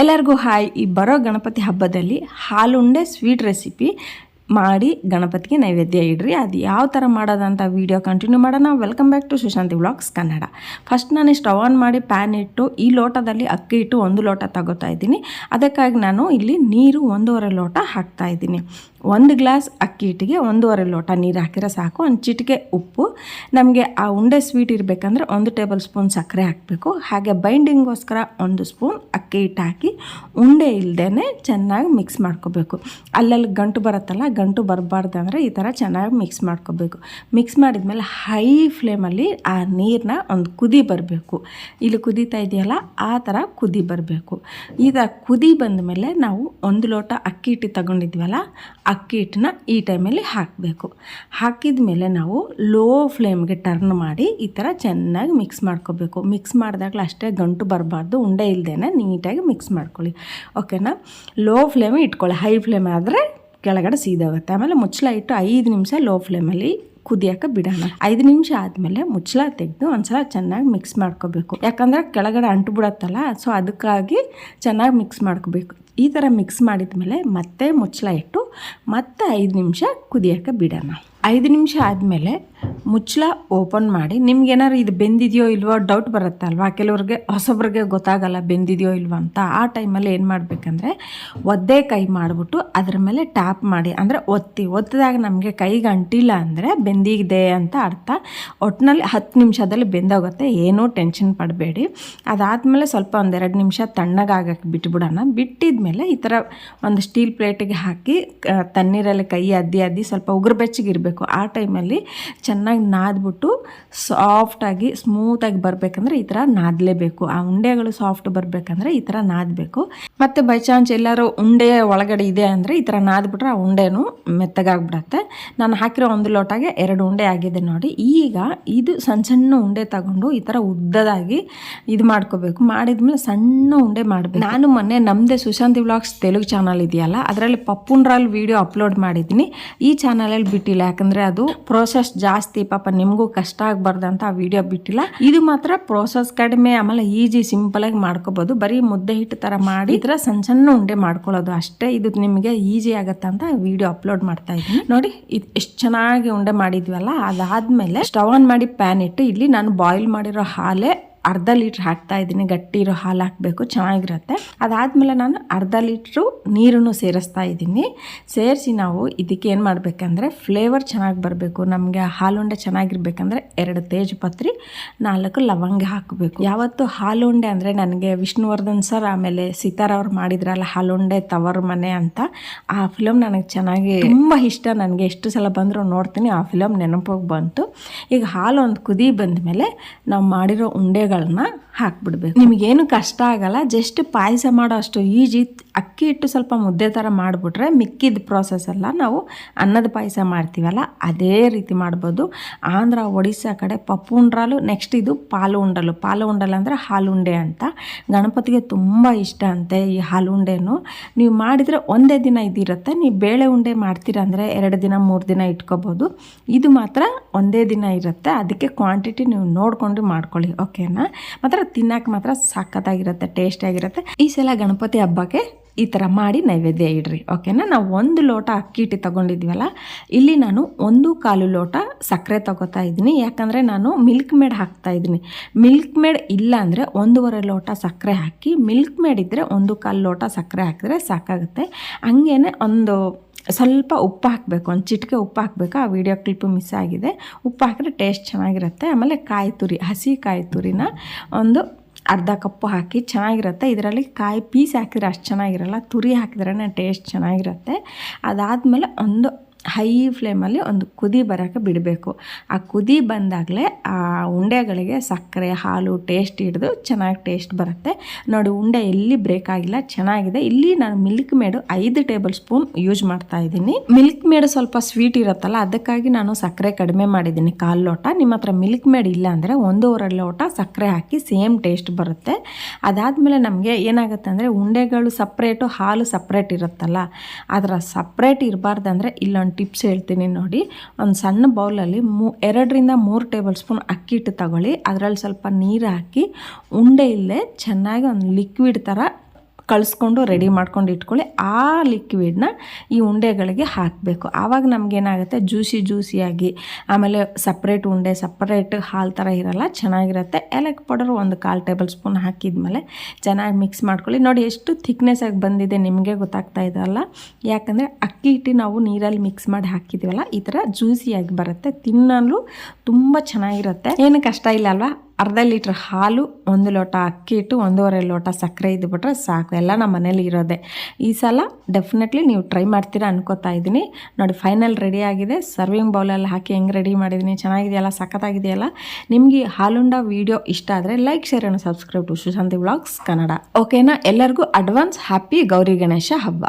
ಎಲ್ಲರಿಗೂ ಹಾಯ್. ಈ ಬರೋ ಗಣಪತಿ ಹಬ್ಬದಲ್ಲಿ ಹಾಲುಂಡೆ ಸ್ವೀಟ್ ರೆಸಿಪಿ ಮಾಡಿ ಗಣಪತಿಗೆ ನೈವೇದ್ಯ ಇಡ್ರಿ. ಅದು ಯಾವ ಥರ ಮಾಡೋದಂತ ವೀಡಿಯೋ ಕಂಟಿನ್ಯೂ ಮಾಡೋಣ. Welcome back to Sushanti vlogs Kannada first ನಾನು ಸ್ಟವ್ ಆನ್ ಮಾಡಿ ಪ್ಯಾನ್ ಇಟ್ಟು, ಈ ಲೋಟದಲ್ಲಿ ಅಕ್ಕಿ ಇಟ್ಟು ಒಂದು ಲೋಟ ತಗೋತಾ ಇದ್ದೀನಿ. ಅದಕ್ಕಾಗಿ ನಾನು ಇಲ್ಲಿ ನೀರು ಒಂದೂವರೆ ಲೋಟ ಹಾಕ್ತಾ ಇದ್ದೀನಿ. ಒಂದು ಗ್ಲಾಸ್ ಅಕ್ಕಿ ಹಿಟ್ಟಿಗೆ ಒಂದೂವರೆ ಲೋಟ ನೀರು ಹಾಕಿದ್ರೆ ಸಾಕು. ಒಂದು ಚಿಟಿಕೆ ಉಪ್ಪು. ನಮಗೆ ಆ ಉಂಡೆ ಸ್ವೀಟ್ ಇರಬೇಕಂದ್ರೆ ಒಂದು ಟೇಬಲ್ ಸ್ಪೂನ್ ಸಕ್ಕರೆ ಹಾಕಬೇಕು. ಹಾಗೆ ಬೈಂಡಿಂಗೋಸ್ಕರ ಒಂದು ಸ್ಪೂನ್ ಅಕ್ಕಿ ಹಿಟ್ಟು ಹಾಕಿ, ಉಂಡೆ ಇಲ್ಲದೇ ಚೆನ್ನಾಗಿ ಮಿಕ್ಸ್ ಮಾಡ್ಕೋಬೇಕು. ಅಲ್ಲಲ್ಲಿ ಗಂಟು ಬರುತ್ತಲ್ಲ ಗಂಟು ಬರಬಾರ್ದು ಅಂದರೆ ಈ ಥರ ಚೆನ್ನಾಗಿ ಮಿಕ್ಸ್ ಮಾಡ್ಕೋಬೇಕು. ಮಿಕ್ಸ್ ಮಾಡಿದ್ಮೇಲೆ ಹೈ ಫ್ಲೇಮಲ್ಲಿ ಆ ನೀರನ್ನ ಒಂದು ಕುದಿ ಬರಬೇಕು. ಇಲ್ಲಿ ಕುದೀತಾ ಇದೆಯಲ್ಲ, ಆ ಥರ ಕುದಿ ಬರಬೇಕು. ಈ ಥರ ಕುದಿ ಬಂದ ಮೇಲೆ ನಾವು ಒಂದು ಲೋಟ ಅಕ್ಕಿ ಹಿಟ್ಟು ತಗೊಂಡಿದ್ವಲ್ಲ, ಅಕ್ಕಿ ಹಿಟ್ಟನ್ನ ಈ ಟೈಮಲ್ಲಿ ಹಾಕಬೇಕು. ಹಾಕಿದ ಮೇಲೆ ನಾವು ಲೋ ಫ್ಲೇಮ್ಗೆ ಟರ್ನ್ ಮಾಡಿ ಈ ಥರ ಚೆನ್ನಾಗಿ ಮಿಕ್ಸ್ ಮಾಡ್ಕೋಬೇಕು. ಮಿಕ್ಸ್ ಮಾಡಿದಾಗಲೂ ಅಷ್ಟೇ ಗಂಟು ಬರಬಾರ್ದು, ಉಂಡೆ ಇಲ್ಲದೇನೆ ನೀಟಾಗಿ ಮಿಕ್ಸ್ ಮಾಡ್ಕೊಳ್ಳಿ. ಓಕೆನಾ ಲೋ ಫ್ಲೇಮ್ ಇಟ್ಕೊಳ್ಳಿ. ಹೈ ಫ್ಲೇಮ್ ಆದರೆ ಕೆಳಗಡೆ ಸೀದೋಗುತ್ತೆ. ಆಮೇಲೆ ಮುಚ್ಚಳ ಇಟ್ಟು ಐದು ನಿಮಿಷ ಲೋ ಫ್ಲೇಮಲ್ಲಿ ಕುದಿಯೋಕೆ ಬಿಡೋಣ. ಐದು ನಿಮಿಷ ಆದಮೇಲೆ ಮುಚ್ಚಳ ತೆಗೆದು ಒಂದ್ಸಲ ಚೆನ್ನಾಗಿ ಮಿಕ್ಸ್ ಮಾಡ್ಕೋಬೇಕು. ಯಾಕಂದರೆ ಕೆಳಗಡೆ ಅಂಟು ಬಿಡತ್ತಲ್ಲ ಸೊ ಅದಕ್ಕಾಗಿ ಚೆನ್ನಾಗಿ ಮಿಕ್ಸ್ ಮಾಡ್ಕೋಬೇಕು. ಈ ಥರ ಮಿಕ್ಸ್ ಮಾಡಿದ ಮೇಲೆ ಮತ್ತೆ ಮುಚ್ಚಳ ಇಟ್ಟು ಮತ್ತೆ ಐದು ನಿಮಿಷ ಕುದಿಯೋಕೆ ಬಿಡೋಣ. ಐದು ನಿಮಿಷ ಆದಮೇಲೆ ಮುಚ್ಚಳ ಓಪನ್ ಮಾಡಿ, ನಿಮ್ಗೇನಾದ್ರು ಇದು ಬೆಂದಿದೆಯೋ ಇಲ್ವೋ ಡೌಟ್ ಬರುತ್ತೆ ಅಲ್ವಾ ಕೆಲವ್ರಿಗೆ, ಹೊಸಬ್ರಿಗೆ ಗೊತ್ತಾಗಲ್ಲ ಬೆಂದಿದೆಯೋ ಇಲ್ವೋ ಅಂತ. ಆ ಟೈಮಲ್ಲಿ ಏನು ಮಾಡಬೇಕಂದ್ರೆ, ಒದ್ದೆ ಕೈ ಮಾಡಿಬಿಟ್ಟು ಅದ್ರ ಮೇಲೆ ಟ್ಯಾಪ್ ಮಾಡಿ. ಅಂದರೆ ಒತ್ತಿ, ಒತ್ತಿದಾಗ ನಮಗೆ ಕೈಗೆ ಅಂಟಿಲ್ಲ ಅಂದರೆ ಬೆಂದಿದೆ ಅಂತ ಅರ್ಥ. ಒಟ್ಟಿನಲ್ಲಿ ಹತ್ತು ನಿಮಿಷದಲ್ಲಿ ಬೆಂದೋಗುತ್ತೆ, ಏನೂ ಟೆನ್ಷನ್ ಪಡಬೇಡಿ. ಅದಾದಮೇಲೆ ಸ್ವಲ್ಪ ಒಂದೆರಡು ನಿಮಿಷ ತಣ್ಣಗಾಗಕ್ಕೆ ಬಿಟ್ಬಿಡೋಣ. ಬಿಟ್ಟಿದ್ಮೇಲೆ ಈ ಥರ ಒಂದು ಸ್ಟೀಲ್ ಪ್ಲೇಟಿಗೆ ಹಾಕಿ ತಣ್ಣೀರಲ್ಲಿ ಕೈ ಅದ್ದಿ ಅದ್ದಿ ಸ್ವಲ್ಪ ಉಗುರು ಬೆಚ್ಚಗಿರಬೇಕು. ಆ ಟೈಮಲ್ಲಿ ಚೆನ್ನಾಗಿ ನಾದ್ಬಿಟ್ಟು ಸಾಫ್ಟಾಗಿ ಸ್ಮೂತಾಗಿ ಬರಬೇಕಂದ್ರೆ ಈ ಥರ ನಾದಲೇಬೇಕು. ಆ ಉಂಡೆಗಳು ಸಾಫ್ಟ್ ಬರಬೇಕಂದ್ರೆ ಈ ಥರ ನಾದಬೇಕು. ಮತ್ತು ಬೈ ಚಾನ್ಸ್ ಎಲ್ಲರೂ ಉಂಡೆ ಒಳಗಡೆ ಇದೆ ಅಂದರೆ ಈ ಥರ ನಾದ್ಬಿಟ್ರೆ ಆ ಉಂಡೆನೂ ಮೆತ್ತಗಾಗ್ಬಿಡತ್ತೆ. ನಾನು ಹಾಕಿರೋ ಒಂದು ಲೋಟಗೆ ಎರಡು ಉಂಡೆ ಆಗಿದೆ ನೋಡಿ. ಈಗ ಇದು ಸಣ್ಣ ಸಣ್ಣ ಉಂಡೆ ತಗೊಂಡು ಈ ಥರ ಉದ್ದದಾಗಿ ಇದು ಮಾಡ್ಕೋಬೇಕು. ಮಾಡಿದ್ಮೇಲೆ ಸಣ್ಣ ಉಂಡೆ ಮಾಡಬೇಕು. ನಾನು ಮೊನ್ನೆ ನಮ್ಮದೇ ಸುಶಾಂತಿ ವ್ಲಾಗ್ಸ್ ತೆಲುಗು ಚಾನಲ್ ಇದೆಯಲ್ಲ, ಅದರಲ್ಲಿ ಪಪ್ಪುಂಡ್ರಲ್ಲಿ ವಿಡಿಯೋ ಅಪ್ಲೋಡ್ ಮಾಡಿದ್ದೀನಿ. ಈ ಚಾನಲಲ್ಲಿ ಬಿಟ್ಟಿಲ್ಲ ಯಾಕಂದರೆ ಅದು ಪ್ರೋಸೆಸ್ ಜಾಸ್ತಿ, ಪಾಪ ನಿಮಗೂ ಕಷ್ಟ ಆಗಬಾರ್ದು ಅಂತ ಆ ವಿಡಿಯೋ ಬಿಟ್ಟಿಲ್ಲ. ಇದು ಮಾತ್ರ ಪ್ರೋಸೆಸ್ ಕಡಿಮೆ, ಆಮೇಲೆ ಈಜಿ ಸಿಂಪಲಾಗಿ ಮಾಡ್ಕೋಬೋದು. ಬರೀ ಮುದ್ದೆ ಹಿಟ್ಟು ಥರ ಮಾಡಿ ಥರ ಸಣ್ಣ ಸಣ್ಣ ಉಂಡೆ ಮಾಡ್ಕೊಳ್ಳೋದು ಅಷ್ಟೇ ಇದು ನಿಮಗೆ ಈಜಿ ಆಗುತ್ತೆ ಅಂತ ವಿಡಿಯೋ ಅಪ್ಲೋಡ್ ಮಾಡ್ತಾ ಇದ್ದೀನಿ. ನೋಡಿ, ಇದು ಎಷ್ಟು ಚೆನ್ನಾಗಿ ಉಂಡೆ ಮಾಡಿದ್ವಲ್ಲ, ಅದಾದ್ಮೇಲೆ ಸ್ಟವ್ ಆನ್ ಮಾಡಿ ಪ್ಯಾನ್ ಇಟ್ಟು, ಇಲ್ಲಿ ನಾನು ಬಾಯ್ಲ್ ಮಾಡಿರೋ ಹಾಲೇ ಅರ್ಧ ಲೀಟ್ರ್ ಹಾಕ್ತಾ ಇದ್ದೀನಿ, ಗಟ್ಟಿ ಇರೋ ಹಾಲು ಹಾಕಬೇಕು, ಚೆನ್ನಾಗಿರುತ್ತೆ. ಅದಾದಮೇಲೆ ನಾನು ಅರ್ಧ ಲೀಟ್ರು ನೀರನ್ನು ಸೇರಿಸ್ತಾ ಇದ್ದೀನಿ. ಸೇರಿಸಿ ನಾವು ಇದಕ್ಕೆ ಏನು ಮಾಡಬೇಕಂದ್ರೆ ಫ್ಲೇವರ್ ಚೆನ್ನಾಗಿ ಬರಬೇಕು. ನಮಗೆ ಹಾಲುಂಡೆ ಚೆನ್ನಾಗಿರ್ಬೇಕಂದ್ರೆ ಎರಡು ತೇಜಪತ್ರಿ ನಾಲ್ಕು ಲವಂಗ ಹಾಕಬೇಕು. ಯಾವತ್ತು ಹಾಲುಂಡೆ ಅಂದರೆ ನನಗೆ ವಿಷ್ಣುವರ್ಧನ್ ಸರ್ ಆಮೇಲೆ ಸೀತಾರ ಅವ್ರು ಮಾಡಿದ್ರಲ್ಲ, ಹಾಲುಂಡೆ ತವರ್ ಮನೆ ಅಂತ, ಆ ಫಿಲಮ್ ನನಗೆ ಚೆನ್ನಾಗಿ ತುಂಬ ಇಷ್ಟ. ನನಗೆ ಎಷ್ಟು ಸಲ ಬಂದರೂ ನೋಡ್ತೀನಿ, ಆ ಫಿಲಮ್ ನೆನಪೋಗಿ ಬಂತು. ಈಗ ಹಾಲು ಒಂದು ಕುದಿ ಬಂದಮೇಲೆ ನಾವು ಮಾಡಿರೋ ಉಂಡೆಗಳನ್ನ ಹಾಕ್ಬಿಡ್ಬೇಕು. ನಿಮಗೇನು ಕಷ್ಟ ಆಗಲ್ಲ ಜಸ್ಟ್ ಪಾಯಸ ಮಾಡೋ ಅಷ್ಟು ಈಜಿ, ಅಕ್ಕಿ ಇಟ್ಟು ಸ್ವಲ್ಪ ಮುದ್ದೆ ಥರ ಮಾಡಿಬಿಟ್ರೆ ಮಿಕ್ಕಿದ ಪ್ರಾಸೆಸ್ ಎಲ್ಲ ನಾವು ಅನ್ನದ ಪಾಯಸ ಮಾಡ್ತೀವಲ್ಲ, ಅದೇ ರೀತಿ ಮಾಡ್ಬೋದು. ಆಂಧ್ರ, ಒಡಿಸ್ಸಾ ಕಡೆ ಪಪ್ಪು ಉಂಡ್ರಾಲು ನೆಕ್ಸ್ಟ್ ಇದು ಪಾಲು ಉಂಡಲು ಪಾಲು ಉಂಡಲು ಅಂದರೆ ಹಾಲುಂಡೆ ಅಂತ. ಗಣಪತಿಗೆ ತುಂಬ ಇಷ್ಟ ಅಂತೆ ಈ ಹಾಲುಂಡೆನು. ನೀವು ಮಾಡಿದರೆ ಒಂದೇ ದಿನ ಇದಿರುತ್ತೆ. ನೀವು ಬೇಳೆ ಉಂಡೆ ಮಾಡ್ತೀರ ಅಂದರೆ ಎರಡು ದಿನ, ಮೂರು ದಿನ ಇಟ್ಕೋಬೋದು. ಇದು ಮಾತ್ರ ಒಂದೇ ದಿನ ಇರುತ್ತೆ. ಅದಕ್ಕೆ ಕ್ವಾಂಟಿಟಿ ನೀವು ನೋಡಿಕೊಂಡು ಮಾಡ್ಕೊಳ್ಳಿ ಓಕೆನಾ ಮಾತ್ರ ತಿನ್ನಕ್ಕೆ ಮಾತ್ರ ಸಖತ್ತಾಗಿರುತ್ತೆ ಟೇಸ್ಟ್ ಆಗಿರುತ್ತೆ. ಈ ಸಲ ಗಣಪತಿ ಹಬ್ಬಕ್ಕೆ ಈ ಥರ ಮಾಡಿ ನೈವೇದ್ಯ ಇಡ್ರಿ ಓಕೆನಾ ನಾವು ಒಂದು ಲೋಟ ಅಕ್ಕಿ ಹಿಟ್ಟು ತಗೊಂಡಿದ್ವಲ್ಲ, ಇಲ್ಲಿ ನಾನು ಒಂದು ಕಾಲು ಲೋಟ ಸಕ್ಕರೆ ತಗೋತಾ ಇದ್ದೀನಿ. ಯಾಕಂದರೆ ನಾನು ಮಿಲ್ಕ್ ಮೇಡ್ ಹಾಕ್ತಾ ಇದ್ದೀನಿ. ಮಿಲ್ಕ್ ಮೇಡ್ ಇಲ್ಲ ಅಂದರೆ ಒಂದೂವರೆ ಲೋಟ ಸಕ್ಕರೆ ಹಾಕಿ ಮಿಲ್ಕ್ ಮೇಡ್ ಇದ್ದರೆ ಒಂದು ಕಾಲು ಲೋಟ ಸಕ್ಕರೆ ಹಾಕಿದ್ರೆ ಸಾಕಾಗುತ್ತೆ. ಹಂಗೇ ಒಂದು ಸ್ವಲ್ಪ ಉಪ್ಪು ಹಾಕಬೇಕು, ಒಂದು ಚಿಟಿಕೆ ಉಪ್ಪು ಹಾಕಬೇಕು. ಆ ವಿಡಿಯೋ ಕ್ಲಿಪ್ಪು ಮಿಸ್ ಆಗಿದೆ. ಉಪ್ಪು ಹಾಕಿದ್ರೆ ಟೇಸ್ಟ್ ಚೆನ್ನಾಗಿರುತ್ತೆ. ಆಮೇಲೆ ಕಾಯಿ ತುರಿ, ಹಸಿ ಕಾಯಿ ತುರಿನ ಒಂದು ಅರ್ಧ ಕಪ್ಪು ಹಾಕಿ ಚೆನ್ನಾಗಿರುತ್ತೆ. ಇದರಲ್ಲಿ ಕಾಯಿ ಪೀಸ್ ಹಾಕಿದ್ರೆ ಅಷ್ಟು ಚೆನ್ನಾಗಿರಲ್ಲ, ತುರಿ ಹಾಕಿದ್ರೇ ಟೇಸ್ಟ್ ಚೆನ್ನಾಗಿರುತ್ತೆ. ಅದಾದಮೇಲೆ ಒಂದು ಹೈ ಫ್ಲೇಮಲ್ಲಿ ಒಂದು ಕುದಿ ಬರೋಕ್ಕೆ ಬಿಡಬೇಕು. ಆ ಕುದಿ ಬಂದಾಗಲೇ ಆ ಉಂಡೆಗಳಿಗೆ ಸಕ್ಕರೆ, ಹಾಲು ಟೇಸ್ಟ್ ಹಿಡಿದು ಚೆನ್ನಾಗಿ ಟೇಸ್ಟ್ ಬರುತ್ತೆ. ನೋಡಿ, ಉಂಡೆ ಎಲ್ಲಿ ಬ್ರೇಕ್ ಆಗಿಲ್ಲ, ಚೆನ್ನಾಗಿದೆ. ಇಲ್ಲಿ ನಾನು ಮಿಲ್ಕ್ ಮೇಡು ಐದು ಟೇಬಲ್ ಸ್ಪೂನ್ ಯೂಸ್ ಮಾಡ್ತಾ ಇದ್ದೀನಿ. ಮಿಲ್ಕ್ ಮೇಡ್ ಸ್ವಲ್ಪ ಸ್ವೀಟ್ ಇರುತ್ತಲ್ಲ, ಅದಕ್ಕಾಗಿ ನಾನು ಸಕ್ಕರೆ ಕಡಿಮೆ ಮಾಡಿದ್ದೀನಿ ಕಾಲು ಲೋಟ. ನಿಮ್ಮ ಹತ್ರ ಮಿಲ್ಕ್ ಮೇಡ್ ಇಲ್ಲ ಅಂದರೆ ಒಂದೂವರೆ ಲೋಟ ಸಕ್ಕರೆ ಹಾಕಿ ಸೇಮ್ ಟೇಸ್ಟ್ ಬರುತ್ತೆ. ಅದಾದಮೇಲೆ ನಮಗೆ ಏನಾಗುತ್ತೆ ಅಂದರೆ ಉಂಡೆಗಳು ಸಪ್ರೇಟು ಹಾಲು ಸಪ್ರೇಟ್ ಇರುತ್ತಲ್ಲ, ಅದರ ಸಪ್ರೇಟ್ ಇರಬಾರ್ದಂದ್ರೆ ಇಲ್ಲೊಂದು ಟಿಪ್ಸ್ ಹೇಳ್ತೀನಿ ನೋಡಿ. ಒಂದು ಸಣ್ಣ ಬೌಲಲ್ಲಿ ಮೂ, ಎರಡರಿಂದ ಮೂರು ಟೇಬಲ್ ಸ್ಪೂನ್ ಅಕ್ಕಿ ಹಿಟ್ಟು ತಗೊಳ್ಳಿ. ಅದರಲ್ಲಿ ಸ್ವಲ್ಪ ನೀರು ಹಾಕಿ, ಉಂಡೆ ಇಲ್ಲೇ ಚೆನ್ನಾಗಿ ಒಂದು ಲಿಕ್ವಿಡ್ ಥರ ಕಳಿಸ್ಕೊಂಡು ರೆಡಿ ಮಾಡ್ಕೊಂಡು ಇಟ್ಕೊಳ್ಳಿ. ಆ ಲಿಕ್ವಿಡ್ನ ಈ ಉಂಡೆಗಳಿಗೆ ಹಾಕಬೇಕು. ಆವಾಗ ನಮಗೇನಾಗುತ್ತೆ ಜ್ಯೂಸಿ ಜ್ಯೂಸಿಯಾಗಿ ಆಮೇಲೆ ಸಪ್ರೇಟ್ ಉಂಡೆ ಸಪ್ರೇಟ್ ಹಾಲು ಥರ ಇರಲ್ಲ, ಚೆನ್ನಾಗಿರುತ್ತೆ. ಏಲಕ್ಕಿ ಪೌಡರ್ ಒಂದು ಕಾಲು ಟೇಬಲ್ ಸ್ಪೂನ್ ಹಾಕಿದ್ಮೇಲೆ ಚೆನ್ನಾಗಿ ಮಿಕ್ಸ್ ಮಾಡ್ಕೊಳ್ಳಿ. ನೋಡಿ, ಎಷ್ಟು ಥಿಕ್ನೆಸ್ ಆಗಿ ಬಂದಿದೆ ನಿಮಗೆ ಗೊತ್ತಾಗ್ತಾ ಇದಲ್ಲ ಯಾಕಂದರೆ ಅಕ್ಕಿ ಹಿಟ್ಟು ನಾವು ನೀರಲ್ಲಿ ಮಿಕ್ಸ್ ಮಾಡಿ ಹಾಕಿದ್ದೀವಲ್ಲ ಈ ಥರ ಜ್ಯೂಸಿಯಾಗಿ ಬರುತ್ತೆ. ತಿನ್ನಲು ತುಂಬ ಚೆನ್ನಾಗಿರುತ್ತೆ. ಏನು ಕಷ್ಟ ಇಲ್ಲ ಅಲ್ವಾ? ಅರ್ಧ ಲೀಟ್ರ್ ಹಾಲು ಒಂದು ಲೋಟ ಅಕ್ಕಿ ಇಟ್ಟು ಒಂದೂವರೆ ಲೋಟ ಸಕ್ಕರೆ ಇದ್ಬಿಟ್ರೆ ಸಾಕು. ಎಲ್ಲ ನಮ್ಮ ಮನೇಲಿ ಇರೋದೆ. ಈ ಸಲ ಡೆಫಿನೆಟ್ಲಿ ನೀವು ಟ್ರೈ ಮಾಡ್ತೀರಾ ಅನ್ಕೋತಾ ಇದ್ದೀನಿ. ನೋಡಿ ಫೈನಲ್ ರೆಡಿ ಆಗಿದೆ. ಸರ್ವಿಂಗ್ ಬೌಲಲ್ಲಿ ಹಾಕಿ ಹೆಂಗೆ ರೆಡಿ ಮಾಡಿದ್ದೀನಿ? ಚೆನ್ನಾಗಿದೆಯಲ್ಲ? ಸಖತ್ತಾಗಿದೆಯಲ್ಲ? ನಿಮಗೆ ಹಾಲುಂಡ ವಿಡಿಯೋ ಇಷ್ಟ ಆದರೆ like share and subscribe to Sushanti blogs Kannada ಓಕೆನಾ ಎಲ್ಲರಿಗೂ ಅಡ್ವಾನ್ಸ್ ಹ್ಯಾಪಿ ಗೌರಿ ಗಣೇಶ ಹಬ್ಬ.